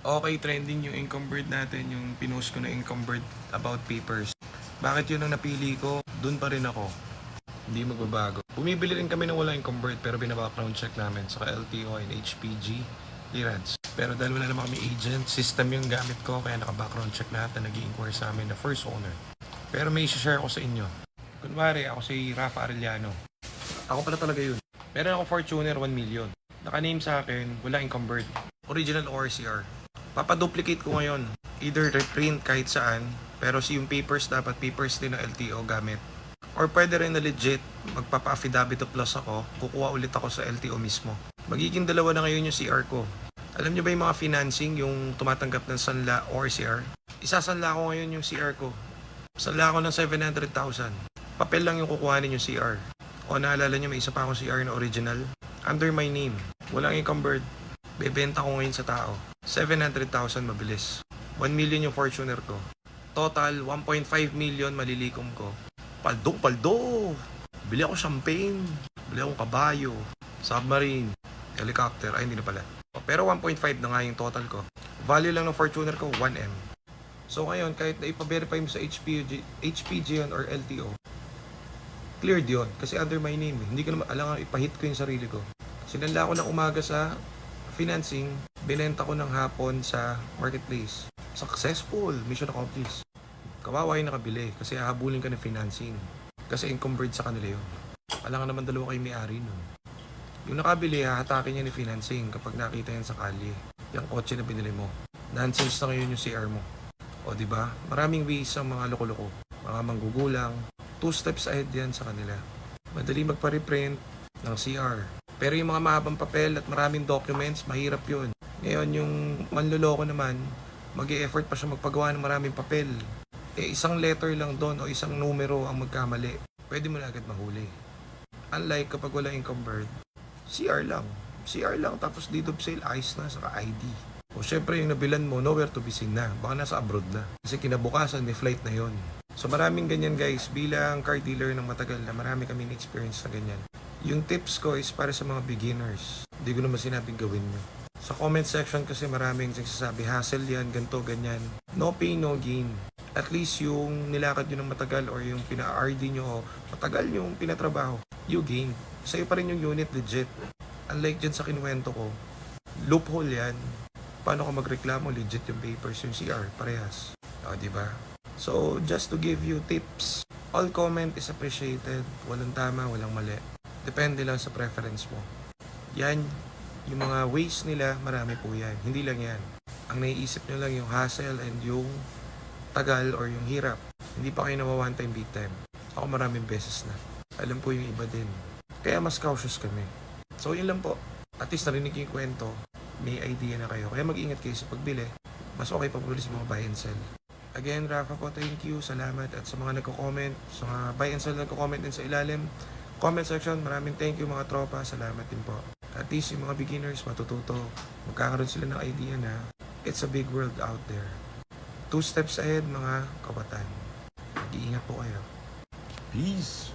Okay, trending yung encumbered natin, yung pinost ko na encumbered about papers. Bakit yun ang napili ko? Doon pa rin ako. Hindi magbabago. Bumibili rin kami ng wala encumbered pero binabackground check namin sa LTO and HPG clearance. Pero dahil wala naman kami agent, system yung gamit ko kaya naka-background check lahat na nag inquire sa amin na first owner. Pero may share ko sa inyo. Kunwari, ako si Rafa Arellano. Ako pala talaga yun. Meron ako Fortuner 1 million. Naka-name sa akin, wala encumbered. Original ORCR. Papaduplicate ko ngayon. Either reprint kahit saan, pero yung papers dapat papers din ng LTO gamit. Or pwede rin na legit, magpapa-affidavit of loss ako, kukuha ulit ako sa LTO mismo. Magiging dalawa na ngayon yung CR ko. Alam nyo ba yung mga financing, yung tumatanggap ng Sanla or CR? Isasanla ko ngayon yung CR ko. Sanla ko ng 700,000. Papel lang yung kukuhanin yung CR. O naalala nyo, may isa pa akong CR na original. Under my name. Walang encumbered. Bebenta ko ngayon sa tao. 700,000 mabilis. 1 million yung Fortuner ko. Total, 1.5 million malilikom ko. Paldo, paldo! Bili ako champagne. Bili akong kabayo. Submarine. Helicopter. Ay, hindi na pala. Pero 1.5 na nga yung total ko. Value lang ng Fortuner ko, 1M. So ngayon, kahit na ipa-verify mo sa HPG, HPG yun or LTO, cleared yun. Kasi under my name. eh. Hindi ko naman alam ipahit ko yung sarili ko. Sinanla ko ng umaga sa financing, binenta ko ng hapon sa marketplace. Successful. Mission accomplished. Kawawa yung nakabili kasi hahabulin ka ng financing. Kasi encumbered sa kanila yun. Alam naman dalawa kayo may-ari nun. Yung nakabili, hahatakin niya ni financing kapag nakita yan sa kalye. Yung kotse na binili mo. Nonsense na ngayon yung CR mo. O di ba? Maraming ways ang mga loko-loko. Mga manggugulang. Two steps ahead yan sa kanila. Madali magpa-reprint ng CR. Pero yung mga mahabang papel at maraming documents, mahirap yun. Ngayon, yung manluloko naman, mag effort pa siya magpagawa ng maraming papel. Eh, isang letter lang doon o isang numero ang magkamali. Pwede mo na agad mahuli. Unlike kapag wala encumbered, CR lang. CR lang, tapos deed of sale, ayos na, saka ID. O syempre yung nabilan mo, nowhere to be seen na. Baka nasa abroad na. Kasi kinabukasan, may flight na yon. So maraming ganyan guys, bilang car dealer ng matagal na marami kaming experience na ganyan. Yung tips ko is para sa mga beginners. Hindi ko naman sinabing gawin nyo. Sa comment section kasi maraming nagsasabi, hassle yan, ganto, ganyan. No pain, no gain. At least yung nilakad nyo ng matagal or yung pina-RD nyo matagal yung pinatrabaho, you gain. Sa'yo pa rin yung unit legit. Unlike dyan sa kinuwento ko, loophole yan. Paano ka magreklamo? Legit yung papers, yung CR, parehas. O, di ba? So, just to give you tips, all comment is appreciated. Walang tama, walang mali. Depende lang sa preference mo. Yan, yung mga ways nila, marami po yan. Hindi lang yan. Ang naiisip nyo lang yung hassle and yung tagal or yung hirap. Hindi pa kayo nawa one time beat time. Ako maraming beses na. Alam po yung iba din. Kaya mas cautious kami. So yun lang po. At least narinig yung kwento. May idea na kayo. Kaya mag-ingat kayo sa pagbili. Mas okay pa sa mga buy and sell. Again, Rafa po, thank you. Salamat. At sa mga nagko-comment, sa mga buy and sell na nagko-comment din sa ilalim, comment section, maraming thank you mga tropa. Salamat din po. At least yung mga beginners matututo. Magkakaroon sila ng idea na it's a big world out there. Two steps ahead mga kabataan. Mag-iingat po kayo. Peace!